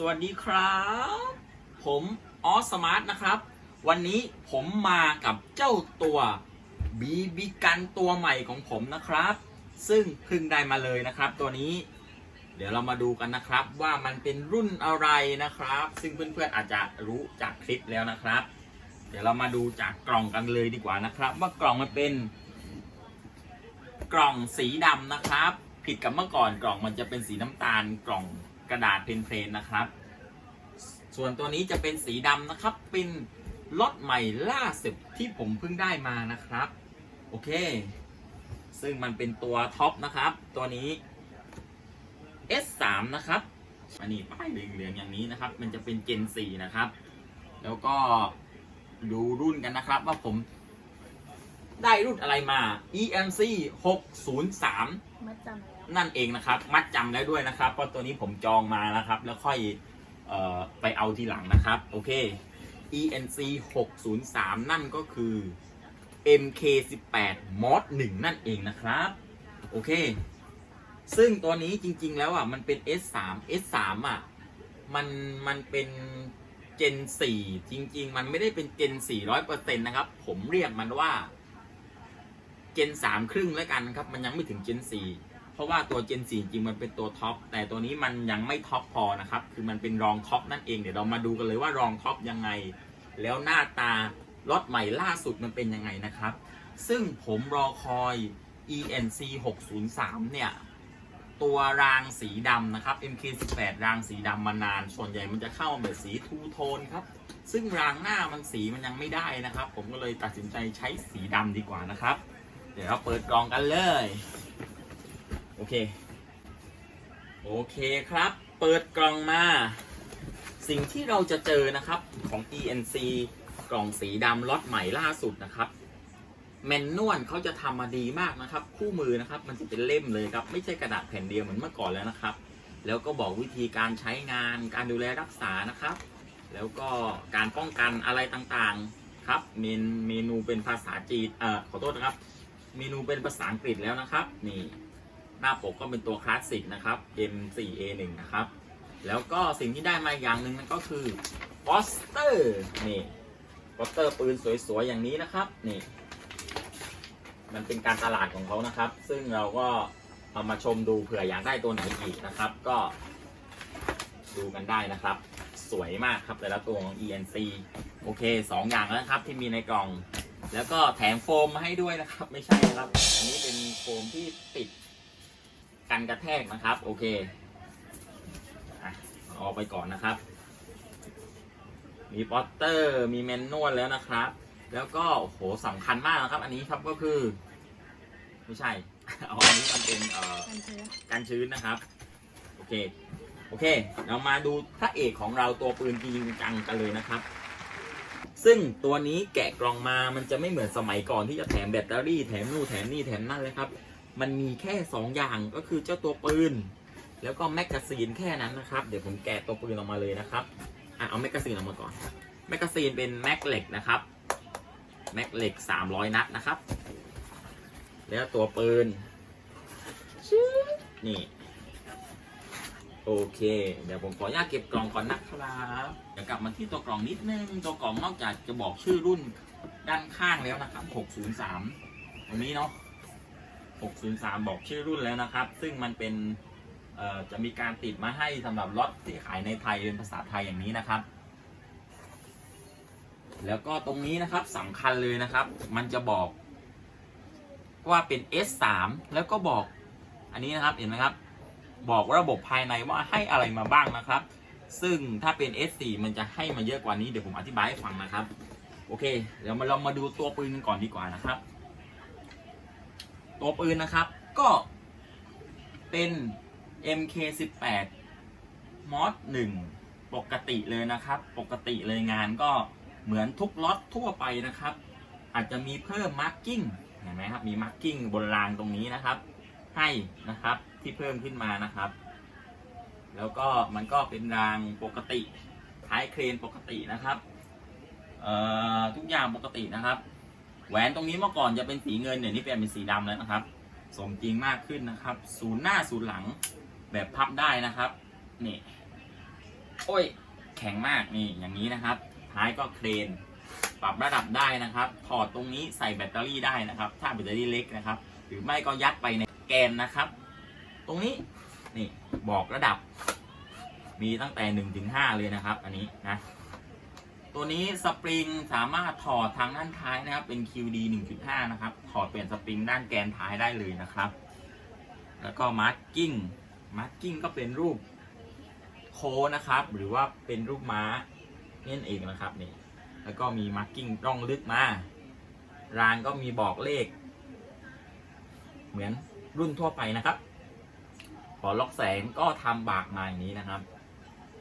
สวัสดีครับ ผมออสมาร์ทนะครับ วันนี้ผมมากับเจ้าตัวบีบีกันตัวใหม่ของผมนะครับ ซึ่งเพิ่งได้มาเลยนะครับตัวนี้ เดี๋ยวเรามาดูกันนะครับ ว่ามันเป็นรุ่นอะไรนะครับ ซึ่งเพื่อนๆอาจจะรู้จากคลิปแล้วนะครับ เดี๋ยวเรามาดูจากกล่องกันเลยดีกว่านะครับ ว่ากล่องมันเป็น กล่องสีดำนะครับ ผิดกับเมื่อก่อนกล่องมันจะเป็นสีน้ำตาลกล่อง กระดาษเพลนนะครับ ส่วนตัวนี้จะเป็นสีดำนะครับ เป็นล็อตใหม่ล่าสุดที่ผมเพิ่งได้มานะครับ โอเค ซึ่งมันเป็นตัวท็อปนะครับ ตัวนี้ S3 นะครับอันนี้ป้ายเหลืองๆอย่างนี้นะครับ มันจะเป็น Gen 4นะครับ แล้วก็ดูรุ่นกันนะครับว่าผมได้รุ่นอะไรมา EMC 603 มัดจำแล้วนั่นเองนะครับ มัดจำแล้วด้วยนะครับเพราะตัวนี้ผมจองมานะครับ แล้วค่อยเออไปเอาทีหลังนะครับ โอเค ENC 603นั่นก็คือ MK 18 Mod 1นั่นเองนะครับ โอเค ซึ่งตัวนี้จริงๆแล้วอะมันเป็น S3 S3 อะมันมันเป็น Gen 4จริง ๆ มันไม่ได้เป็น Gen 4 100%นะครับ ผมเรียกมันว่า Gen 3ครึ่งแล้วกันครับ มันยังไม่ถึง Gen 4เพราะว่าตัว Gen 4จริงมันเป็นตัวท็อปแต่ตัวนี้มันยังไม่ท็อปพอนะครับ คือมันเป็นรองท็อปนั่นเองเดี๋ยวเรามาดูกันเลยว่ารองท็อปยังไง แล้วหน้าตารถใหม่ล่าสุดมันเป็นยังไงนะครับ ซึ่งผมรอคอย ENC 603เนี่ยตัวรางสีดำนะครับ MK18 รางสีดำมานาน ส่วนใหญ่มันจะเข้าแบบสีทูโทนครับ ซึ่งรางหน้ามันสีมันยังไม่ได้นะครับ ผมก็เลยตัดสินใจใช้สีดำดีกว่านะครับ ดี๋ยวเราเปิดกล่องกันเลย โอเค โอเคครับ เปิดกล่องมา สิ่งที่เราจะเจอนะครับของ ENC กล่องสีดำล็อตใหม่ล่าสุดนะครับแมนนวลเขาจะทำมาดีมากนะครับ คู่มือนะครับ มันจะเป็นเล่มเลยครับ ไม่ใช่กระดาษแผ่นเดียวเหมือนเมื่อก่อนแล้วนะครับ แล้วก็บอกวิธีการใช้งานการดูแลรักษานะครับ แล้วก็การป้องกันอะไรต่างๆครับ เมนเมนูเป็นภาษาจีนเอ่อขอโทษนะครับ เมนูเป็นภาษาอังกฤษแล้วนะครับ นี่หน้าปกก็เป็นตัวคลาสสิกนะครับ M4A1 นะครับ แล้วก็สิ่งที่ได้มาอย่างหนึ่งนั่นก็คือโปสเตอร์นี่โปสเตอร์ปืนสวยๆอย่างนี้นะครับนี่มันเป็นการตลาดของเขานะครับ ซึ่งเราก็เอามาชมดูเผื่ออยากได้ตัวไหนอีกนะครับ ก็ ดูกันได้นะครับ สวยมากครับแต่ละตัวของ ENC โอเคสองอย่างแล้วครับที่มีในกล่อง แล้วก็แถมโฟมมาให้ด้วยนะครับ ไม่ใช่นะครับ อันนี้เป็นโฟมที่ติดกันกระแทกนะครับ โอเคอะเอาไปก่อนนะครับ มีปอตเตอร์ มีแมนนวลแล้วนะครับ แล้วก็โอ้โหสำคัญมากนะครับ อันนี้ครับก็คือ ไม่ใช่ เอาอันนี้มันเป็นเอ่อ กันเชื้อกันชื้นนะครับ โอเค โอเค เรามาดูพระเอกของเราตัวปืนจริงจังกันเลยนะครับ ซึ่งตัวนี้แกะกล่องมามันจะไม่เหมือนสมัยก่อนที่จะแถมแบตเตอรี่แถมนู่นแถมนี่แถมนั่นเลยครับ มันมีแค่ 2 อย่างก็คือเจ้าตัวปืน แล้วก็แมกกาซีนแค่นั้นนะครับ เดี๋ยวผมแกะตัวปืนออกมาเลยนะครับอะเอาแมกกาซีนออกมาก่อน แมกกาซีนเป็นแม็กเหล็กนะครับแม็กเหล็ก 300 นัดนะครับ แล้วตัวปืน นี่ โอเค เดี๋ยวผมขออนุญาตเก็บกล่องก่อนนะครับเดี๋ยวกลับมาที่ตัวกล่องนิดนึง ตัวกล่องนอกจากจะบอกชื่อรุ่นด้านข้างแล้วนะครับ 603 ตรงนี้เนาะ 603 บอกชื่อรุ่นแล้วนะครับ ซึ่งมันเป็นจะมีการติดมาให้สำหรับล็อตที่ขายในไทยเป็นภาษาไทยอย่างนี้นะครับ แล้วก็ตรงนี้นะครับสำคัญเลยนะครับ มันจะบอกว่าเป็น S3 แล้วก็บอกอันนี้นะครับเห็นไหมครับ บอกระบบภายในว่าให้อะไรมาบ้างนะครับ ซึ่งถ้าเป็น S4 มันจะให้มาเยอะกว่านี้เดี๋ยวผมอธิบายให้ฟังนะครับ โอเค เดี๋ยวมาเรามาดูตัวปืนกันก่อนดีกว่านะครับ ตัวปืนนะครับก็เป็น MK18 มอส1ปกติเลยนะครับ ปกติเลยงานก็เหมือนทุกล็อตทั่วไปนะครับ อาจจะมีเพิ่มมาร์กิ้งเห็นไหมครับ มีมาร์กิ้งบนรางตรงนี้นะครับ ให้นะครับ ที่เพิ่มขึ้นมานะครับ แล้วก็มันก็เป็นรางปกติท้ายเครนปกตินะครับเอ่อทุกอย่างปกตินะครับ แหวนตรงนี้เมื่อก่อนจะเป็นสีเงินเดี๋ยวนี้เปลี่ยนเป็นสีดำแล้วนะครับ สมจริงมากขึ้นนะครับ ศูนย์หน้าศูนย์หลังแบบพับได้นะครับนี่โอ้ยแข็งมากนี่อย่างนี้นะครับ ท้ายก็เครน ปรับระดับได้นะครับ ถอดตรงนี้ใส่แบตเตอรี่ได้นะครับ ถ้าแบตเตอรี่เล็กนะครับ หรือไม่ก็ยัดไปใน แกนนะครับ ตรงนี้นี่บอกระดับ มีตั้งแต่1ถึง5เลยนะครับ อันนี้นะ ตัวนี้สปริงสามารถถอดทางด้านท้ายนะครับ เป็น QD 1.5 นะครับ ถอดเปลี่ยนสปริงด้านแกนท้ายได้เลยนะครับ แล้วก็มาร์กิ้งมาร์กิ้งก็เป็นรูปโค้นะครับ หรือว่าเป็นรูปม้านั่นเองนะครับนี่แล้วก็มีมาร์กิ้งร่องลึกมารางก็มีบอกเลข เหมือน รุ่นทั่วไปนะครับ ขอล็อกแสงก็ทำบากมาอย่างนี้นะครับ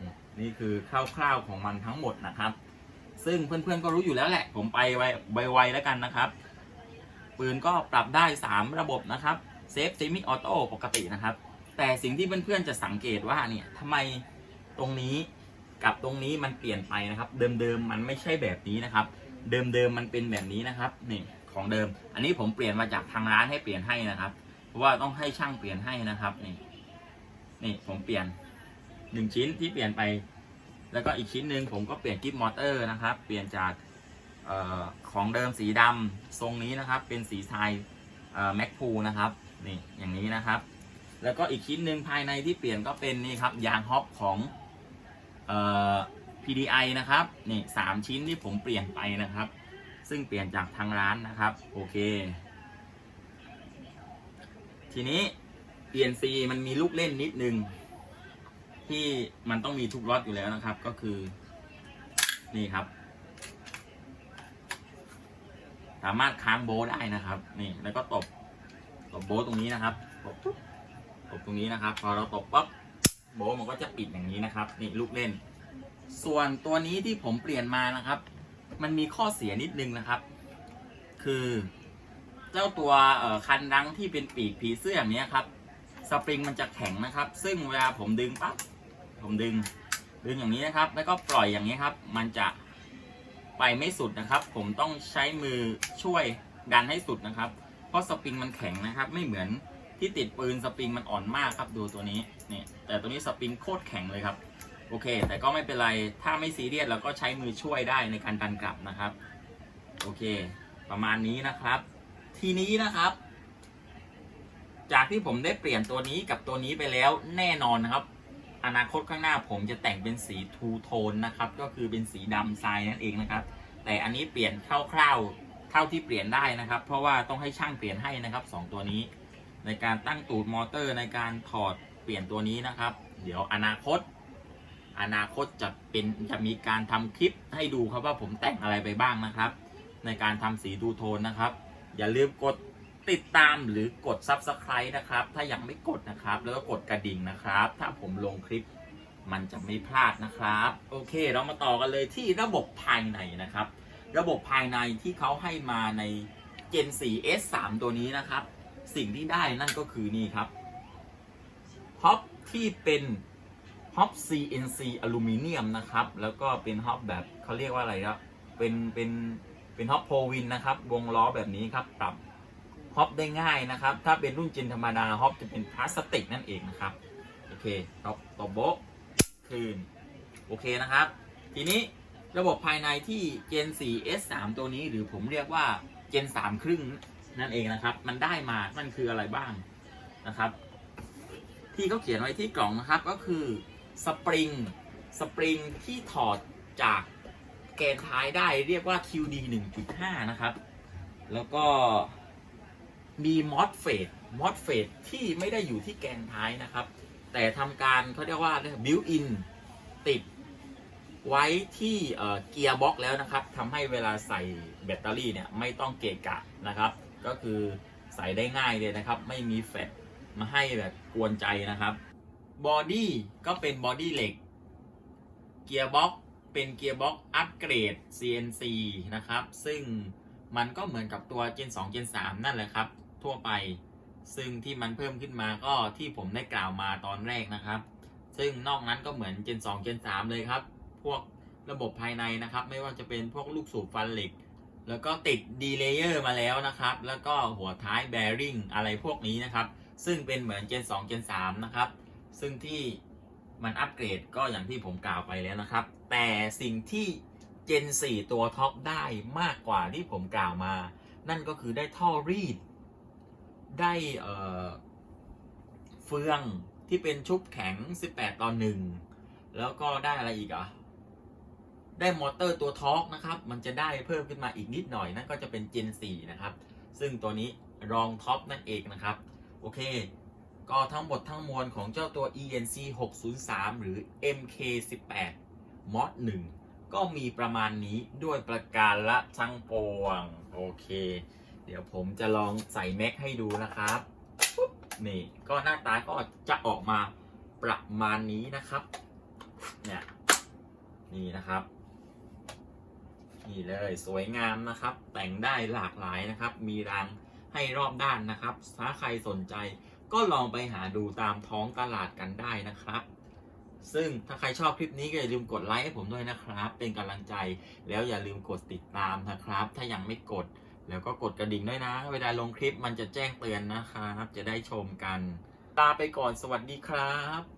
นี่นี่คือคร่าวๆของมันทั้งหมดนะครับ ซึ่งเพื่อนๆก็รู้อยู่แล้วแหละ ผมไปไวไวๆแล้วกันนะครับ ปืนก็ปรับได้ 3 ระบบนะครับเซฟเซมิออโต้ปกตินะครับ แต่สิ่งที่เพื่อนๆจะสังเกตว่าเนี่ยทำไมตรงนี้กับตรงนี้มันเปลี่ยนไปนะครับ เดิมๆมันไม่ใช่แบบนี้นะครับ เดิมๆมันเป็นแบบนี้นะครับนี่ของเดิม อันนี้ผมเปลี่ยนมาจากทางร้านให้เปลี่ยนให้นะครับ เพราะว่าต้องให้ช่างเปลี่ยนให้นะครับนี่นี่ผมเปลี่ยนหนึ่งชิ้นที่เปลี่ยนไป แล้วก็อีกชิ้นหนึ่งผมก็เปลี่ยนกิฟมอเตอร์นะครับ เปลี่ยนจากออของเดิมสีดำทรงนี้นะครับ เป็นสีทรายแม็กพูนะครับนี่อย่างนี้นะครับ แล้วก็อีกชิ้นหนึ่งภายในที่เปลี่ยนก็เป็นนี่ครับยางฮอปของเอ่อ PDI นะครับนี่สามชิ้นที่ผมเปลี่ยนไปนะครับ ซึ่งเปลี่ยนจากทางร้านนะครับ โอเค ทีนี้ PNC มันมีลูกเล่นนิดนึง ที่มันต้องมีทุกรถอยู่แล้วนะครับ ก็คือ นี่ครับ สามารถค้างโบได้นะครับ นี่แล้วก็ตบตบโบตรงนี้นะครับตบตบตรงนี้นะครับ พอเราตบปั๊บโบมันก็จะปิดอย่างนี้นะครับ นี่ลูกเล่น ส่วนตัวนี้ที่ผมเปลี่ยนมานะครับ มันมีข้อเสียนิดนึงนะครับ คือ เจ้าตัวคันดังที่เป็นปีกผีเสื้ออย่างนี้ยครับ สปริงมันจะแข็งนะครับ ซึ่งเวลาผมดึงปั๊บผมดึงดึงอย่างนี้นะครับ แล้วก็ปล่อยอย่างนี้ครับ มันจะไปไม่สุดนะครับ ผมต้องใช้มือช่วยดันให้สุดนะครับ เพราะสปริงมันแข็งนะครับ ไม่เหมือนที่ติดปืนสปริงมันอ่อนมากครับดูตัวนี้นี่แต่ตัวนี้สปริงโคตรแข็งเลยครับโอเค แต่ก็ไม่เป็นไรถ้าไม่ซีเรียสเราก็ใช้มือช่วยได้ในการดันกลับนะครับ โอเค ประมาณนี้นะครับ ทีนี้นะครับ จากที่ผมได้เปลี่ยนตัวนี้กับตัวนี้ไปแล้วแน่นอนนะครับ อนาคตข้างหน้าผมจะแต่งเป็นสีทูโทนนะครับ ก็คือเป็นสีดำทรายนั่นเองนะครับ แต่อันนี้เปลี่ยนคร่าวๆเท่าที่เปลี่ยนได้นะครับ เพราะว่าต้องให้ช่างเปลี่ยนให้นะครับสองตัวนี้ ในการตั้งตูดมอเตอร์ในการถอดเปลี่ยนตัวนี้นะครับ เดี๋ยวอนาคต อนาคตจะเป็นจะมีการทำคลิปให้ดูครับว่าผมแต่งอะไรไปบ้างนะครับ ในการทำสีทูโทนนะครับ อย่าลืมกดติดตามหรือกด Subscribe นะครับ ถ้ายังไม่กดนะครับ แล้วก็กดกระดิ่งนะครับ ถ้าผมลงคลิปมันจะไม่พลาดนะครับ โอเค เรามาต่อกันเลยที่ระบบภายในนะครับ ระบบภายในที่เขาให้มาใน Gen 4 S3 ตัวนี้นะครับ สิ่งที่ได้นั่นก็คือนี่ครับฮอปที่เป็นฮอป CNC อลูมิเนียมนะครับ แล้วก็เป็นฮอปแบบเขาเรียกว่าอะไรครับเป็นเป็น เป็นฮอปโพวินนะครับ วงล้อแบบนี้ครับปรับฮอปได้ง่ายนะครับ ถ้าเป็นรุ่นจินธรรมดาฮอปจะเป็นพลาสติกนั่นเองนะครับ โอเคตบตบโบะคืน โอเคนะครับ ทีนี้ระบบภายในที่ Gen 4 S3 ตัวนี้หรือผมเรียกว่า Gen 3 ครึ่งนั่นเองนะครับ มันได้มามันคืออะไรบ้างนะครับ ที่เขาเขียนไว้ที่กล่องนะครับก็คือสปริงสปริงที่ถอดจาก แกนท้ายได้เรียกว่า QD 1.5 นะครับ แล้วก็มีมอสเฟดมอสเฟดที่ไม่ได้อยู่ที่แกนท้ายนะครับ แต่ทำการเขาเรียกว่าบิวอินติดไว้ที่เกียร์บ็อกแล้วนะครับทำให้เวลาใส่แบตเตอรี่เนี่ยไม่ต้องเกะกะนะครับ ก็คือใส่ได้ง่ายเลยนะครับ ไม่มีแฟตมาให้แบบกวนใจนะครับบอดี้ก็เป็นบอดี้เหล็กเกียร์บ็อก เป็นเกียร์บ็อกอัปเกรด CNC นะครับ ซึ่งมันก็เหมือนกับตัว Gen 2 Gen 3 นั่นแหละครับ ทั่วไป ซึ่งที่มันเพิ่มขึ้นมาก็ที่ผมได้กล่าวมาตอนแรกนะครับ ซึ่งนอกนั้นก็เหมือน Gen 2 Gen 3 เลยครับ พวกระบบภายในนะครับ ไม่ว่าจะเป็นพวกลูกสูบฟันเหล็ก แล้วก็ติดดีเลเยอร์มาแล้วนะครับ แล้วก็หัวท้ายแบริ่งอะไรพวกนี้นะครับ ซึ่งเป็นเหมือน Gen 2 Gen 3 นะครับ ซึ่งที่มันอัปเกรดก็อย่างที่ผมกล่าวไปแล้วนะครับ แต่สิ่งที่ Gen 4 ตัวท็อปได้มากกว่าที่ผมกล่าวมา นั่นก็คือได้ท่อรีด ได้เเฟืองที่เป็นชุบแข็ง 18 ต่อ 1 แล้วก็ได้อะไรอีกอะได้มอเตอร์ตัวท็อกนะครับ มันจะได้เพิ่มขึ้นมาอีกนิดหน่อยนั่นก็จะเป็น Gen 4 นะครับ ซึ่งตัวนี้รองท็อปนั่นเองนะครับ โอเค ก็ทั้งหมดทั้งมวลของเจ้าตัว ENC 603 หรือ MK18 Mod 1ก็มีประมาณนี้ด้วยประการละทั้งปวง โอเค เดี๋ยวผมจะลองใส่แม็กให้ดูนะครับปุ๊บนี่ก็หน้าตาก็จะออกมาประมาณนี้นะครับ เนี่ย นี่นะครับ นี่เลยสวยงามนะครับ แต่งได้หลากหลายนะครับ มีรางให้รอบด้านนะครับ ถ้าใครสนใจก็ลองไปหาดูตามท้องตลาดกันได้นะครับ ซึ่งถ้าใครชอบคลิปนี้ก็อย่าลืมกดไลค์ให้ผมด้วยนะครับ เป็นกำลังใจแล้วอย่าลืมกดติดตามนะครับ ถ้ายังไม่กดแล้วก็กดกระดิ่งด้วยนะ เวลาลงคลิปมันจะแจ้งเตือนนะครับ จะได้ชมกันลาไปก่อนสวัสดีครับ